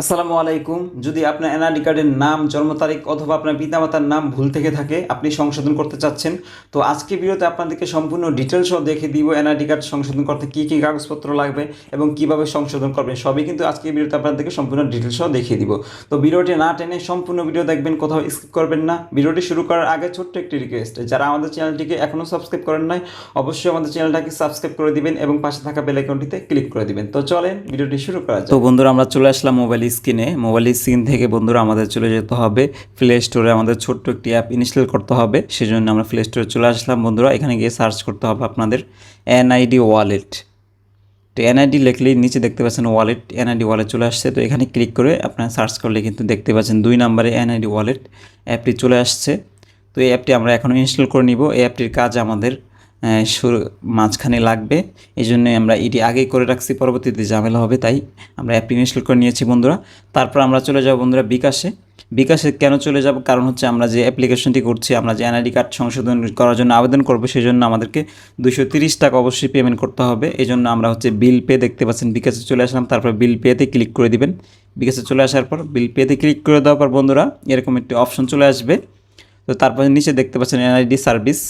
আসসালামু আলাইকুম। যদি আপনার এনআইডি কার্ডের নাম, জন্ম তারিখ অথবা আপনার পিতামাতার নাম ভুল থেকে থাকে, আপনি সংশোধন করতে চাচ্ছেন, তো আজকে ভিডিওতে আপনাদেরকে সম্পূর্ণ ডিটেলস সহ দেখে দিব এনআইডি কার্ড সংশোধন করতে কী কী কাগজপত্র লাগবে এবং কীভাবে সংশোধন করবেন। সবই কিন্তু আজকে ভিডিওতে আপনাদেরকে সম্পূর্ণ ডিটেলস সহ দেখিয়ে দিব। তো ভিডিওটি না টেনে সম্পূর্ণ ভিডিও দেখবেন, কোথাও স্কিপ করবেন না। ভিডিওটি শুরু করার আগে ছোট্ট একটি রিকোয়েস্ট যারা আমাদের চ্যানেলটিকে এখনও সাবস্ক্রাইব করেন নাই, অবশ্যই আমাদের চ্যানেলটাকে সাবস্ক্রাইব করে দিবেন এবং পাশে থাকা বেল আইকনটিতে ক্লিক করে দিবেন। তো চলেন, ভিডিওটি শুরু করা যাক। তো বন্ধুরা, আমরা চলে আসলাম মোবাইল স্ক্রিনে মোবাইল স্ক্রিন থেকে বন্ধুরা আমাদের চলে যেতে হবে। প্লে স্টোরে আমাদের ছোট্ট একটি অ্যাপ ইনস্টল করতে হবে। সেজন্য আমরা প্লে স্টোরে চলে আসলাম বন্ধুরা। এখানে গিয়ে সার্চ করতে হবে আপনাদের এনআইডি ওয়ালেট তো এনআইডি লিখলেই নিচে দেখতে পাচ্ছেন ওয়ালেট এনআইডি ওয়ালেট চলে আসছে। তো এখানে ক্লিক করে আপনারা সার্চ করলে কিন্তু দেখতে পাচ্ছেন দুই নম্বরে এনআইডি ওয়ালেট অ্যাপটি চলে আসছে। তো এই অ্যাপটি আমরা এখন ইনস্টল করে নিব। এই অ্যাপটির কাজ আমাদের শুরু মাঝখানে লাগবে। এই জন্য আমরা এটি আগেই করে রাখছি, পরবর্তীতে ঝামেলা হবে, তাই আমরা অ্যাপটি ইনস্টল করে নিয়েছি বন্ধুরা। তারপর আমরা চলে যাব বন্ধুরা বিকাশে। বিকাশে কেন চলে যাব? কারণ হচ্ছে আমরা যে অ্যাপ্লিকেশনটি করছি, আমরা যে এনআইডি কার্ড সংশোধন করার জন্য আবেদন করব, সেই জন্য আমাদেরকে দুশো টাকা অবশ্যই পেমেন্ট করতে হবে। এই জন্য আমরা হচ্ছে বিল পে দেখতে পাচ্ছেন, বিকাশে চলে আসলাম, তারপর বিল পেতে ক্লিক করে দিবেন। বিকাশে চলে আসার পর বিল পেতে ক্লিক করে দেওয়ার পর বন্ধুরা, এরকম একটি অপশন চলে আসবে। তো তারপরে নিচে দেখতে পাচ্ছেন এনআইডি সার্ভিস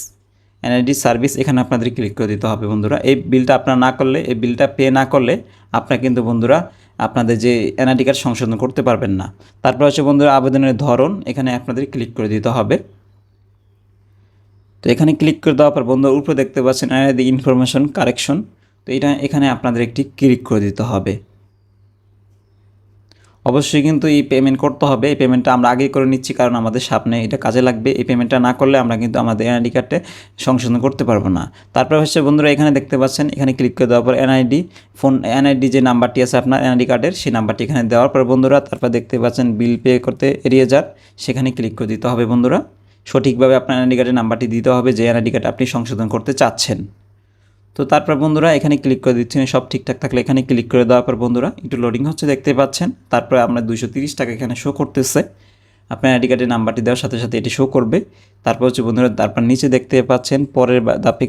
এনআইডি সার্ভিস এখানে আপনাদের ক্লিক করে দিতে হবে বন্ধুরা। এই বিলটা আপনারা না করলে, এই বিলটা পে না করলে আপনারা কিন্তু বন্ধুরা আপনাদের যে এনআইডি কার্ড সংশোধন করতে পারবেন না। তারপর হচ্ছে বন্ধুরা আবেদনের ধরন, এখানে আপনাদের ক্লিক করে দিতে হবে। তো এখানে ক্লিক করে দেওয়ার পর বন্ধুরা উপরে দেখতে পাচ্ছেন এনআইডি ইনফরমেশন কারেকশন তো এটা এখানে আপনাদের একটি ক্লিক করে দিতে হবে। অবশ্যই কিন্তু এই পেমেন্ট করতে হবে। এই পেমেন্টটা আমরা আগেই করে নিচ্ছি কারণ আমাদের সামনে এটা কাজে লাগবে। এই পেমেন্টটা না করলে আমরা কিন্তু আমাদের এনআইডি কার্ডে সংশোধন করতে পারব না। তারপর হচ্ছে বন্ধুরা এখানে দেখতে পাচ্ছেন, এখানে ক্লিক করে দেওয়ার পর এনআইডি ফোন এনআইডি যে নাম্বারটি আছে আপনার এনআইডি কার্ডের সেই নাম্বারটি এখানে দেওয়ার পর বন্ধুরা তারপর দেখতে পাচ্ছেন বিল পে করতে এড়িয়ে যান সেখানে ক্লিক করে দিতে হবে বন্ধুরা। সঠিকভাবে আপনার এনআইডি কার্ডের নাম্বারটি দিতে হবে যে এনআইডি কার্ড আপনি সংশোধন করতে চাচ্ছেন। তো তারপর বন্ধুরা এখানে ক্লিক করে দিচ্ছেন সব ঠিকঠাক থাকলে এখানে ক্লিক করে দেওয়ার পর বন্ধুরা একটু লোডিং হচ্ছে দেখতে পাচ্ছেন। তারপরে আমরা তিরিশ টাকা এখানে শো করতেছে। আপনার আইডি কার্ডের নাম্বারটি দেওয়ার সাথে সাথে এটি শো করবে। তারপর হচ্ছে বন্ধুরা, তারপর নিচে দেখতে পাচ্ছেন, পরের ধাপে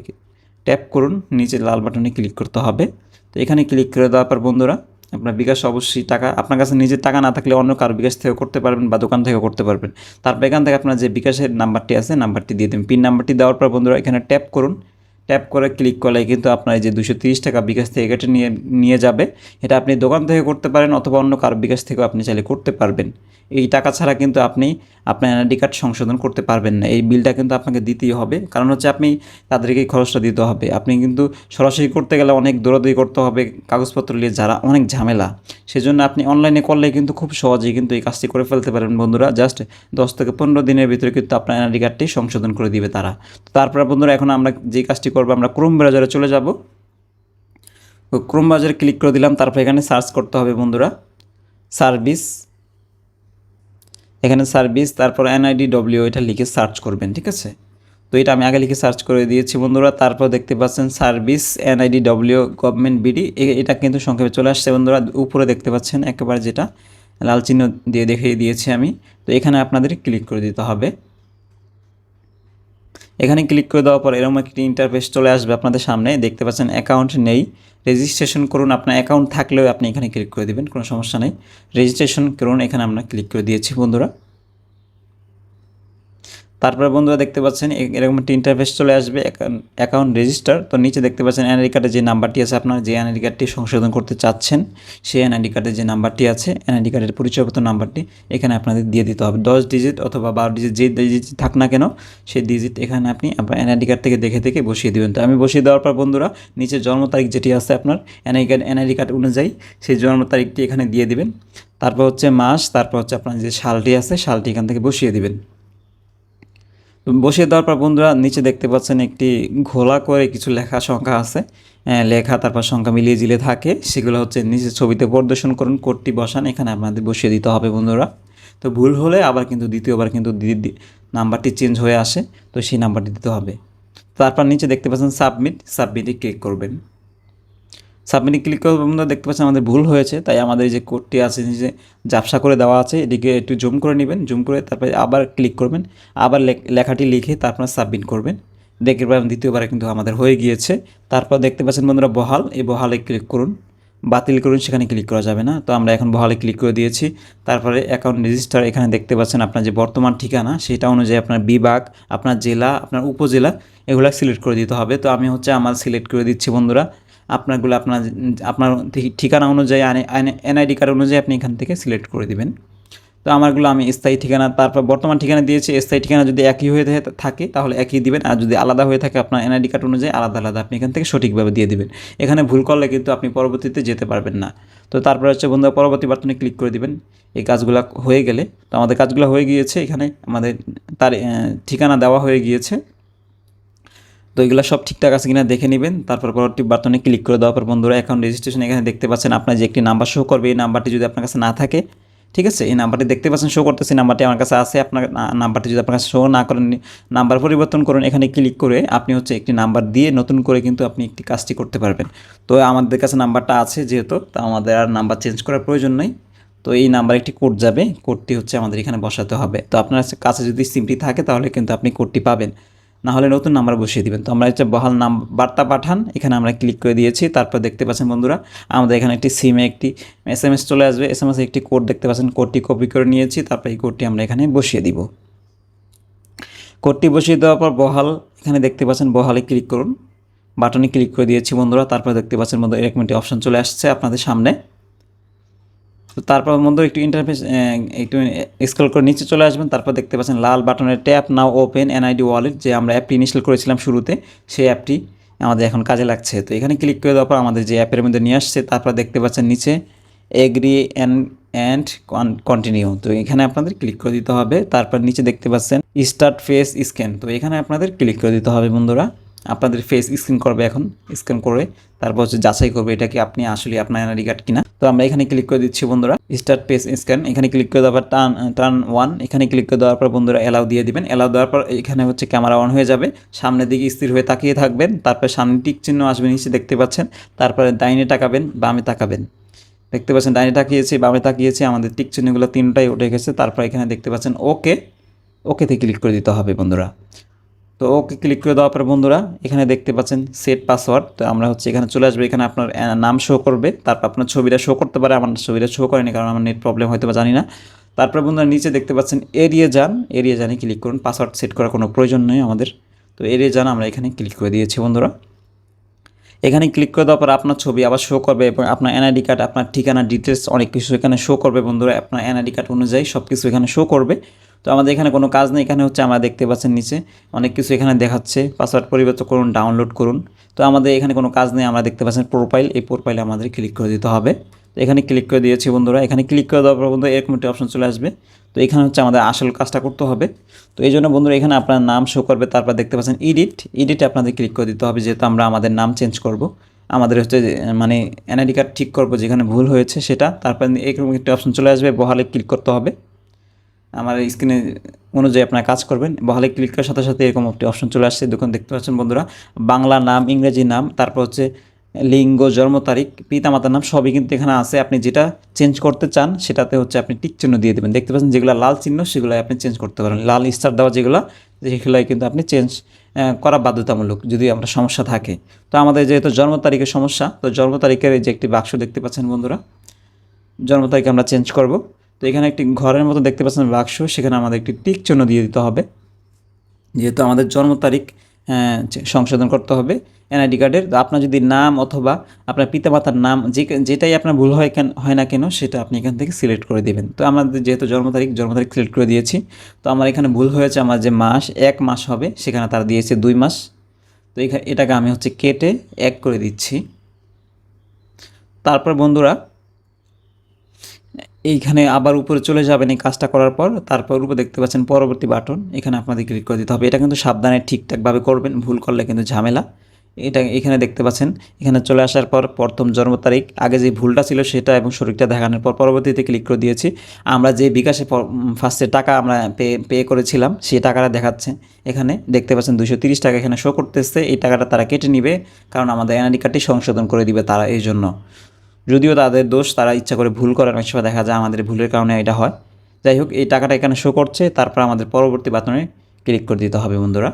ট্যাপ করুন, নিচে লাল বাটনে ক্লিক করতে হবে। তো এখানে ক্লিক করে দেওয়ার পর বন্ধুরা, আপনার বিকাশ অবশ্যই টাকা আপনার কাছে নিজের টাকা না থাকলে অন্য কারও বিকাশ থেকে করতে পারবেন বা দোকান থেকে করতে পারবেন। তারপর এখান থেকে আপনার যে বিকাশের নাম্বারটি আছে নাম্বারটি দিয়ে দেবেন। পিন নাম্বারটি দেওয়ার পর বন্ধুরা এখানে ট্যাপ করুন। ট্যাপ করে ক্লিক করলে কিন্তু আপনার এই যে দুশো তিরিশ টাকা বিকাশ থেকে কেটে নিয়ে নিয়ে যাবে। এটা আপনি দোকান থেকে করতে পারেন অথবা অন্য কারও বিকাশ থেকেও আপনি চাইলে করতে পারবেন। এই টাকা ছাড়া কিন্তু আপনি আপনার এনআইডি কার্ড সংশোধন করতে পারবেন না। এই বিলটা কিন্তু আপনাকে দিতেই হবে। কারণ হচ্ছে আপনি তাদেরকে খরচটা দিতে হবে। আপনি কিন্তু সরাসরি করতে গেলে অনেক দৌড়াদৌড়ি করতে হবে কাগজপত্র নিয়ে যারা অনেক ঝামেলা। সেজন্য আপনি অনলাইনে করলে কিন্তু খুব সহজেই কিন্তু এই কাজটি করে ফেলতে পারেন বন্ধুরা। জাস্ট দশ থেকে পনেরো দিনের ভিতরে কিন্তু আপনার এনআইডি কার্ডটি সংশোধন করে দিবে তারা। তারপরে বন্ধুরা, এখন আমরা যে কাজটি করব, আমরা ক্রোম ব্রাউজারে চলে যাব। ক্রোম ব্রাউজারে ক্লিক করে দিলাম। তারপর এখানে সার্চ করতে হবে বন্ধুরা। সার্ভিস এখানে সার্ভিস তারপর এনআইডি ডব্লিউ এটা লিখে সার্চ করবেন, ঠিক আছে? তো এটা আমি আগে লিখে সার্চ করে দিয়েছি বন্ধুরা, তারপর দেখতে পাচ্ছেন service NID W government BD এটা কিন্তু সংক্ষেপে চলে আসছে বন্ধুরা, উপরে দেখতে পাচ্ছেন একেবারে যেটা লাল চিহ্ন দিয়ে দেখিয়ে দিয়েছি আমি। তো এখানে আপনাদের ক্লিক করে দিতে হবে। এখানে ক্লিক করে দেওয়ার পর এরকম একটি ইন্টারফেস চলে আসবে আপনাদের সামনে, দেখতে পাচ্ছেন অ্যাকাউন্ট নেই। রেজিস্ট্রেশন করুন, আপনার অ্যাকাউন্ট থাকলেও আপনি এখানে ক্লিক করে দেবেন, কোনো সমস্যা নেই। রেজিস্ট্রেশন করুন, এখানে আমরা ক্লিক করে দিয়েছি বন্ধুরা। তারপরে বন্ধুরা দেখতে পাচ্ছেন এরকম একটি ইন্টারফেস চলে আসবে অ্যাকাউন্ট রেজিস্টার তো নিচে দেখতে পাচ্ছেন এনআইডি কার্ডের যে নাম্বারটি আছে আপনার যে এনআইডি কার্ডটি সংশোধন করতে চাচ্ছেন, সেই এনআইডি কার্ডের যে নাম্বারটি আছে এনআইডি কার্ডের পরিচয়পত্র নাম্বারটি এখানে আপনাদের দিয়ে দিতে হবে। দশ ডিজিট অথবা বারো ডিজিট যে ডিজিট থাক না কেন, সেই ডিজিট এখানে আপনি আপনার এনআইডি কার্ড থেকে দেখে দেখে বসিয়ে দেবেন। তো আমি বসিয়ে দেওয়ার পর বন্ধুরা, নিচে জন্ম তারিখ যেটি আছে আপনার এনআইডি কার্ড এনআইডি কার্ড অনুযায়ী সেই জন্ম তারিখটি এখানে দিয়ে দিবেন। তারপর হচ্ছে মাস, তারপর হচ্ছে আপনার যে শালটি আছে শালটি এখান থেকে বসিয়ে দিবেন। বসিয়ে দেওয়ার পর বন্ধুরা নিচে দেখতে পাচ্ছেন একটি ঘোলা করে কিছু লেখা সংখ্যা আছে। লেখা, তারপর সংখ্যা মিলিয়ে জিলে থাকে। সেগুলো হচ্ছে নিচে ছবিতে প্রদর্শন করুন কোর্টটি বসান, এখানে আপনাদের বসিয়ে দিতে হবে বন্ধুরা। তো ভুল হলে আবার কিন্তু দ্বিতীয়বার কিন্তু নাম্বারটি চেঞ্জ হয়ে আসে, তো সেই নাম্বারটি দিতে হবে। তারপর নিচে দেখতে পাচ্ছেন সাবমিট, সাবমিটে ক্লিক করবেন। সাবমিটে ক্লিক করে বন্ধুরা দেখতে পাচ্ছেন আমাদের ভুল হয়েছে, তাই আমাদের যে কোডটি আছে যে জাপসা করে দেওয়া আছে, এটিকে একটু জুম করে নেবেন জুম করে তারপরে আবার ক্লিক করবেন, আবার লেখ- লেখাটি লিখে তারপর সাবমিট করবেন। দেখতে পাবেন দ্বিতীয়বার কিন্তু আমাদের হয়ে গিয়েছে। তারপর দেখতে পাচ্ছেন বন্ধুরা বহাল, এই বহালে ক্লিক করুন, বাতিল করুন, সেখানে ক্লিক করা যাবে না। তো আমরা এখন বহালে ক্লিক করে দিয়েছি। তারপরে অ্যাকাউন্ট রেজিস্টার এখানে দেখতে পাচ্ছেন আপনার যে বর্তমান ঠিকানা, সেটা অনুযায়ী আপনার বিভাগ, আপনার জেলা, আপনার উপজেলা, এগুলো সিলেক্ট করে দিতে হবে। তো আমি হচ্ছে আমার সিলেক্ট করে দিচ্ছি বন্ধুরা। আপনারগুলো আপনার আপনার ঠিকানা অনুযায়ী এনআইডি কার্ড অনুযায়ী আপনি এখান থেকে সিলেক্ট করে দিবেন। তো আমারগুলো আমি স্থায়ী ঠিকানা, তারপর বর্তমান ঠিকানা দিয়েছি, স্থায়ী ঠিকানা যদি একই হয়ে থাকে তাহলে একই দিবেন, আর যদি আলাদা হয়ে থাকে আপনার এনআইডি কার্ড অনুযায়ী আলাদা আলাদা আপনি এখান থেকে সঠিকভাবে দিয়ে দিবেন। এখানে ভুল করলে কিন্তু আপনি পরবর্তীতে যেতে পারবেন না। তো তারপরে হচ্ছে বন্ধুরা, পরবর্তী বাটনে ক্লিক করে দিবেন। এই কাজগুলো হয়ে গেলে, তো আমাদের কাজগুলো হয়ে গিয়েছে, এখানে আমাদের তার ঠিকানা দেওয়া হয়ে গিয়েছে। তো এগুলো সব ঠিকঠাক আছে কিনা দেখে নেবেন। তারপর পরবর্তী বাটনে ক্লিক করে দেওয়ার পর বন্ধুরা অ্যাকাউন্ট রেজিস্ট্রেশন এখানে দেখতে পাচ্ছেন আপনার যে একটি নাম্বার শো করবে, এই নাম্বারটি যদি আপনার কাছে না থাকে, ঠিক আছে? এই নাম্বারটি দেখতে পাচ্ছেন শো করতেছে নাম্বারটি আমার কাছে আছে, আপনার নাম্বারটি যদি আপনার কাছে শো না করেন নাম্বার পরিবর্তন করুন, এখানে ক্লিক করে আপনি হচ্ছে একটি নাম্বার দিয়ে নতুন করে কিন্তু আপনি একটি কাজটি করতে পারবেন। তো আমাদের কাছে নাম্বারটা আছে যেহেতু, তা আমাদের আর নাম্বার চেঞ্জ করার প্রয়োজন নেই। তো এই নাম্বার একটি কোড যাবে কোডটি হচ্ছে আমাদের এখানে বসাতে হবে। তো আপনার কাছে যদি সিমটি থাকে, তাহলে কিন্তু আপনি কোডটি পাবেন। না হলে নতুন নাম্বার বসিয়ে দিবেন। তো আমরা হচ্ছে বহাল নাম, বার্তা পাঠান, এখানে আমরা ক্লিক করে দিয়েছি, তারপর দেখতে পাচ্ছেন বন্ধুরা, আমাদের এখানে একটি সিমে একটি এস এম এস চলে আসবে। এস এম এস একটি কোড দেখতে পাচ্ছেন কোডটি কপি করে নিয়েছি, তারপর এই কোডটি আমরা এখানে বসিয়ে দিব। কোডটি বসিয়ে দেওয়ার পর বহাল, এখানে দেখতে পাচ্ছেন, বহালে ক্লিক করুন। বাটনে ক্লিক করে দিয়েছি বন্ধুরা, তারপর দেখতে পাচ্ছেন বন্ধু এরকম একটি অপশন চলে আসছে আপনাদের সামনে। তো তারপর বন্ধু একটু ইন্টারফেস একটু স্ক্রল করে নিচে চলে আসবেন, তারপর দেখতে পাচ্ছেন লাল বাটনের tap, now open NID wallet, যে আমরা অ্যাপটি ইনস্টল করেছিলাম শুরুতে, সেই অ্যাপটি আমাদের এখন কাজে লাগছে। তো এখানে ক্লিক করে দেওয়ার পর আমাদের যে অ্যাপের মধ্যে নিয়ে আসছে, তারপর দেখতে পাচ্ছেন নিচে এগ্রি অ্যান্ড অ্যান্ড কন্টিনিউ তো এখানে আপনাদের ক্লিক করে দিতে হবে, তারপর নিচে দেখতে পাচ্ছেন স্টার্ট ফেস স্ক্যান তো এখানে আপনাদের ক্লিক করে দিতে হবে বন্ধুরা। আপনাদের ফেস স্ক্যান করবে এখন স্ক্যান করে, তারপর হচ্ছে যাচাই করবে এটা কি আপনি আসলে আপনার এনআইডি কার্ড কিনা। তো আমরা এখানে ক্লিক করে দিচ্ছি বন্ধুরা স্টার্ট পেজ স্ক্যান এখানে ক্লিক করে দেওয়ার পর টার্ন টার্ন ওয়ান এখানে ক্লিক করে দেওয়ার পর বন্ধুরা অ্যালাউ দিয়ে দিবেন অ্যালাউ দেওয়ার পর এখানে হচ্ছে ক্যামেরা অন হয়ে যাবে, সামনের দিকে স্থির হয়ে তাকিয়ে থাকবেন, তারপর সামনে টিক চিহ্ন আসবে নিচে দেখতে পাচ্ছেন, তারপরে ডাইনে তাকাবেন, বামে তাকাবেন। দেখতে পাচ্ছেন ডাইনে তাকিয়েছি, বামে তাকিয়েছি, আমাদের টিক চিহ্নগুলো তিনটাই উঠে গেছে, তারপর এখানে দেখতে পাচ্ছেন ওকে ওকেতে ক্লিক করে দিতে হবে বন্ধুরা। তো ওকে ক্লিক করে দেওয়ার পর বন্ধুরা, এখানে দেখতে পাচ্ছেন সেট পাসওয়ার্ড তো আমরা হচ্ছে এখানে চলে আসবে, এখানে আপনার নাম শো করবে, তারপর আপনার ছবিটা শো করতে পারে, আমার ছবিটা শো করেনি কারণ আমার নেট প্রবলেম হয়তো বা জানি না। তারপর বন্ধুরা নিচে দেখতে পাচ্ছেন এরিয়া যান এরিয়া জানে ক্লিক করুন পাসওয়ার্ড সেট করার কোনো প্রয়োজন নেই আমাদের। তো এরিয়া যান আমরা এখানে ক্লিক করে দিয়েছি বন্ধুরা। এখানে ক্লিক করে দেওয়ার পর আপনার ছবি আবার শো করবে এবং আপনার এনআইডি কার্ড আপনার ঠিকানা ডিটেলস অনেক কিছু এখানে শো করবে বন্ধুরা। আপনার এনআইডি কার্ড অনুযায়ী সব কিছু এখানে শো করবে। তো আমাদের এখানে কোনো কাজ নেই, এখানে হচ্ছে আমরা দেখতে পাচ্ছেন নিচে অনেক কিছু এখানে দেখাচ্ছে। পাসওয়ার্ড পরিবর্তন করুন, ডাউনলোড করুন। তো আমাদের এখানে কোনো কাজ নেই, আমরা দেখতে পাচ্ছেন প্রোফাইল এই প্রোফাইলে আমাদের ক্লিক করে দিতে হবে। তো এখানে ক্লিক করে দিয়েছি বন্ধুরা, এখানে ক্লিক করে দেওয়ার পর বন্ধু এরকম একটি অপশন চলে আসবে। তো এখানে হচ্ছে আমাদের আসল কাজটা করতে হবে। তো এই জন্য বন্ধুরা এখানে আপনার নাম শো করবে, তারপর দেখতে পাচ্ছেন এডিট এডিটে আপনাদের ক্লিক করে দিতে হবে, যেহেতু আমরা আমাদের নাম চেঞ্জ করব। আমাদের হচ্ছে মানে এনআইডি কার্ড ঠিক করব যেখানে ভুল হয়েছে সেটা। তারপর এরকম একটি অপশন চলে আসবে, বহালে ক্লিক করতে হবে। আমার স্ক্রিনে অনুযায়ী আপনারা কাজ করবেন। বহালে ক্লিক করার সাথে সাথে এরকম একটি অপশন চলে আসছে। দোকান দেখতে পাচ্ছেন বন্ধুরা, বাংলা নাম, ইংরেজি নাম, তারপর হচ্ছে লিঙ্গ, জন্ম তারিখ, পিতামাতার নাম সবই কিন্তু এখানে আছে। আপনি যেটা চেঞ্জ করতে চান, সেটাতে হচ্ছে আপনি টিক চিহ্ন দিয়ে দেবেন। দেখতে পাচ্ছেন যেগুলো লাল চিহ্ন সেগুলো আপনি চেঞ্জ করতে পারেন। লাল স্টার দেওয়া যেগুলো, সেগুলোই কিন্তু আপনি চেঞ্জ করা বাধ্যতামূলক যদি আমরা সমস্যা থাকে। তো আমাদের যেহেতু জন্ম তারিখের সমস্যা, তো জন্ম তারিখের এই যে একটি বাক্স দেখতে পাচ্ছেন বন্ধুরা, জন্ম তারিখ আমরা চেঞ্জ করব। তো এখানে একটি ঘরের মতো দেখতে পাচ্ছেন বাক্স সেখানে আমাদের একটি টিক চিহ্ন দিয়ে দিতে হবে। যেহেতু আমাদের জন্ম তারিখ আহ, সংশোধন করতে হবে এনআইডি কার্ডের। তো আপনার যদি নাম অথবা আপনার পিতামাতার নাম যে যেটাই আপনার ভুল হয় কেন হয় না কেন সেটা আপনি এখান থেকে সিলেক্ট করে দেবেন। তো আমাদের যেহেতু জন্ম তারিখ জন্ম তারিখ সিলেক্ট করে দিয়েছি। তো আমার এখানে ভুল হয়েছে আমার যে মাস এক মাস হবে সেখানে তারা দিয়েছে দুই মাস। তো এটাকে আমি হচ্ছে কেটে এক করে দিচ্ছি। তারপর বন্ধুরা এইখানে আবার উপরে চলে যাবেন এই কাজটা করার পর, তারপর উপরে দেখতে পাচ্ছেন পরবর্তী বাটন, এখানে আপনাদের ক্লিক করে দিতে হবে। এটা কিন্তু সাবধানে ঠিকঠাকভাবে করবেন, ভুল করলে কিন্তু ঝামেলা। এটা এখানে দেখতে পাচ্ছেন, এখানে চলে আসার পর প্রথম জন্ম তারিখ, আগে যে ভুলটা ছিল সেটা এবং শরীরটা দেখানোর পর পরবর্তীতে ক্লিক করে দিয়েছি। আমরা যে বিকাশে ফার্স্টে টাকা আমরা পে পে করেছিলাম, সেই টাকাটা দেখাচ্ছে। এখানে দেখতে পাচ্ছেন দুশো তিরিশ টাকা এখানে শো করতেছে, এই টাকাটা তারা কেটে নিবে, কারণ আমাদের এনআইডি কার্ডটি সংশোধন করে দিবে তারা এই জন্য যদিও তাদের দোষ, তারা ইচ্ছা করে ভুল করে, অনেক সময় দেখা যায় আমাদের ভুলের কারণে এটা হয়। যাই হোক, এই টাকাটা এখানে শো করছে, তারপর আমাদের পরবর্তী বাটনে ক্লিক করে দিতে হবে বন্ধুরা।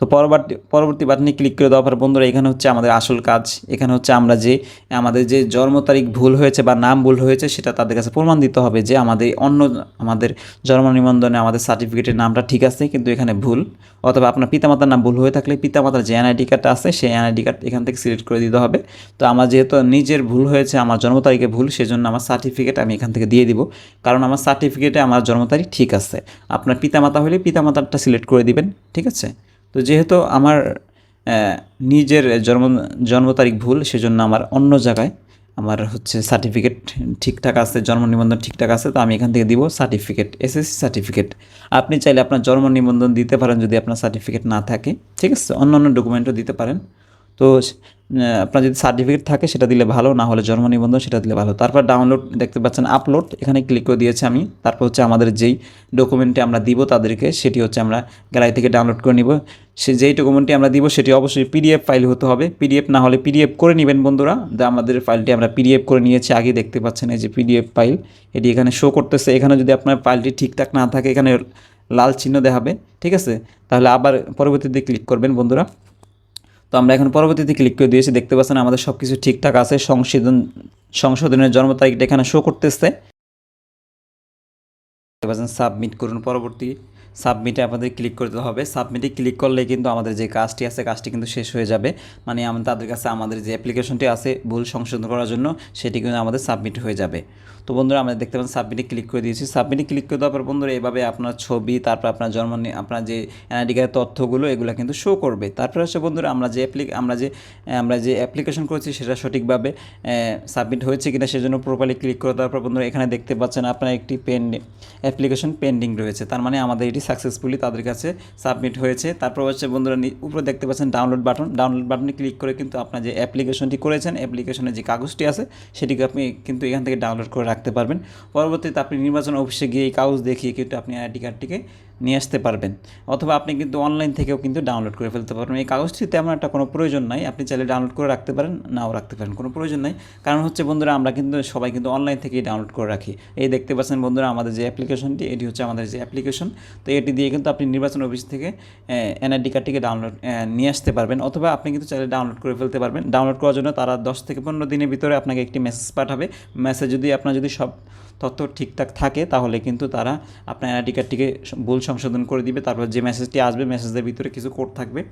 তো পরবর্তী পরবর্তী বাটনে ক্লিক করে দেওয়ার পর বন্ধুরা, এখানে হচ্ছে আমাদের আসল কাজ। এখানে হচ্ছে আমরা যে, আমাদের যে জন্ম তারিখ ভুল হয়েছে বা নাম ভুল হয়েছে, সেটা তাদের কাছে প্রমাণ দিতে হবে যে আমাদের অন্য, আমাদের জন্ম নিবন্ধনে আমাদের সার্টিফিকেটের নামটা ঠিক আছে, কিন্তু এখানে ভুল। অথবা আপনার পিতামাতার নাম ভুল হয়ে থাকলে পিতামাতার যে এনআইডি কার্ডটা আছে, সেই এনআইডি কার্ড এখান থেকে সিলেক্ট করে দিতে হবে। তো আমার যেহেতু নিজের ভুল হয়েছে, আমার জন্ম তারিখে ভুল, সেজন্য আমার সার্টিফিকেট আমি এখান থেকে দিয়ে দিব। কারণ আমার সার্টিফিকেটে আমার জন্ম তারিখ ঠিক আছে। আপনার পিতামাতা হলে পিতামাতারটা সিলেক্ট করে দিবেন, ঠিক আছে? তো যেহেতু আমার নিজের জন্ম জন্ম তারিখ ভুল, সেজন্য আমার অন্য জায়গায় আমার হচ্ছে সার্টিফিকেট ঠিকঠাক আছে, জন্ম নিবন্ধন ঠিকঠাক আছে, তো আমি এখান থেকে দিব সার্টিফিকেট এসএসসি সার্টিফিকেট আপনি চাইলে আপনার জন্ম নিবন্ধন দিতে পারেন যদি আপনার সার্টিফিকেট না থাকে, ঠিক আছে? অন্য অন্য ডকুমেন্টও দিতে পারেন। তো আপনার যদি সার্টিফিকেট থাকে, সেটা দিলে ভালো, না হলে জন্ম নিবন্ধন, সেটা দিলে ভালো। তারপর ডাউনলোড দেখতে পাচ্ছেন আপলোড এখানে ক্লিক করে দিয়েছি আমি। তারপর হচ্ছে আমাদের যেই ডকুমেন্টে আমরা দিব তাদেরকে, সেটি হচ্ছে আমরা গ্যালারি থেকে ডাউনলোড করে নিব। সে যেই ডকুমেন্টটি আমরা দিব, সেটি অবশ্যই পিডিএফ ফাইল হতে হবে। পিডিএফ না হলে পিডিএফ করে নেবেন বন্ধুরা। যে আমাদের ফাইলটি আমরা পিডিএফ করে নিয়েছি আগে দেখতে পাচ্ছেন, এই যে পিডিএফ ফাইল এটি এখানে শো করতেছে। এখানে যদি আপনার ফাইলটি ঠিকঠাক না থাকে, এখানে লাল চিহ্ন দেখাবে, ঠিক আছে? তাহলে আবার পরবর্তীতে ক্লিক করবেন বন্ধুরা। তো আমরা এখন পরবর্তীতে ক্লিক করে দিয়েছি, দেখতে পাচ্ছেন আমাদের সব কিছু ঠিকঠাক আছে, সংশোধন, সংশোধনের জন্ম তারিখটা এখানে শো করতেছে। দেখতে পাচ্ছেন সাবমিট করুন পরবর্তী সাবমিটে আপনাদের ক্লিক করতে হবে। সাবমিটে ক্লিক করলে কিন্তু আমাদের যে কাজটি আছে, কাজটি কিন্তু শেষ হয়ে যাবে। মানে আমরা তাদের কাছে আমাদের যে অ্যাপ্লিকেশনটি আছে ভুল সংশোধন করার জন্য সেটি কিন্তু আমাদের সাবমিট হয়ে যাবে। তো বন্ধুরা, আমরা দেখতে পাচ্ছেন সাবমিটে ক্লিক করে দিয়েছি। সাবমিটে ক্লিক করে দেওয়ার পর বন্ধুরা, এভাবে আপনার ছবি, তারপর আপনার জন্ম আপনার যে এনআইডি কার্ডের তথ্যগুলো, এগুলো কিন্তু শো করবে। তারপরে হচ্ছে বন্ধুরা, আমরা যে অ্যাপ্লি আমরা যে আমরা যে অ্যাপ্লিকেশন করেছি সেটা সঠিকভাবে সাবমিট হয়েছে কিনা সেজন্য প্রোফাইলে ক্লিক করে দেওয়ার পর বন্ধুরা, এখানে দেখতে পাচ্ছেন আপনার একটি পেন অ্যাপ্লিকেশন পেন্ডিং রয়েছে। তার মানে আমাদের এটি সাকসেসফুলি তাদের কাছে সাবমিট হয়েছে। তারপর হচ্ছে বন্ধুরা উপরে দেখতে পাচ্ছেন ডাউনলোড বাটন ডাউনলোড বাটনে ক্লিক করে কিন্তু আপনার যে অ্যাপ্লিকেশনটি করেছেন অ্যাপ্লিকেশনের যে কাগজটি আছে, সেটিকে আপনি কিন্তু এখান থেকে ডাউনলোড করে রাখতে পারবেন। পরবর্তীতে আপনি নির্বাচন অফিসে গিয়ে এই কাগজ দেখিয়ে কিন্তু আপনি আইডি কার্ডটিকে নিয়ে আসতে পারবেন। অথবা আপনি কিন্তু অনলাইন থেকেও কিন্তু ডাউনলোড করে ফেলতে পারবেন। এই কাগজটি তেমন একটা কোনো প্রয়োজন নাই। আপনি চাইলে ডাউনলোড করে রাখতে পারেন, নাও রাখতে পারেন, কোনো প্রয়োজন নাই। কারণ হচ্ছে বন্ধুরা, আমরা কিন্তু সবাই কিন্তু অনলাইন থেকেই ডাউনলোড করে রাখি। এই দেখতে পাচ্ছেন বন্ধুরা, আমাদের যে অ্যাপ্লিকেশনটি এটি হচ্ছে আমাদের যে অ্যাপ্লিকেশন তো এটি দিয়ে কিন্তু আপনি নির্বাচন অফিস থেকে এনআইডি কার্ডটিকে ডাউনলোড নিয়ে আসতে পারবেন। অথবা আপনি কিন্তু চাইলে ডাউনলোড করে ফেলতে পারবেন। ডাউনলোড করার জন্য তারা দশ থেকে পনেরো দিনের ভিতরে আপনাকে একটি মেসেজ পাঠাবে। মেসেজ যদি আপনার যদি সব তথ্য ঠিকঠাক থাকে, তাহলে কিন্তু তারা আপনার এনআইডি কার্ডটিকে ভুল সংশোধন করে দিবে, তারপর যে মেসেজটি আসবে মেসেজের ভিতরে কিছু কোড থাকবে।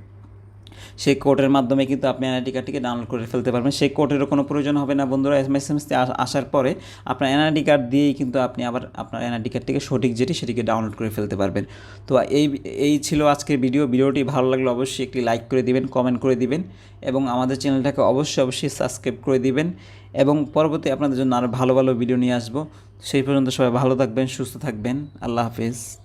সেই কোডের মাধ্যমে কিন্তু আপনি এনআইডি কার্ডটিকে ডাউনলোড করে ফেলতে পারবেন। সেই কোডেরও কোনো প্রয়োজন হবে না বন্ধুরা। এস এসটি আসার পরে আপনার এনআইডি কার্ড দিয়েই কিন্তু আপনি আবার আপনার এনআইডি কার্ডটিকে সঠিক যেটি সেটিকে ডাউনলোড করে ফেলতে পারবেন। তো এই এই ছিল আজকের ভিডিও ভিডিওটি ভালো লাগলে অবশ্যই একটি লাইক করে দিবেন কমেন্ট করে দিবেন এবং আমাদের চ্যানেলটাকে অবশ্যই অবশ্যই সাবস্ক্রাইব করে দিবেন এবং পরবর্তী আপনাদের জন্য আরও ভালো ভালো ভিডিও নিয়ে আসব। সেই পর্যন্ত সবাই ভালো থাকবেন, সুস্থ থাকবেন। আল্লাহ হাফিজ।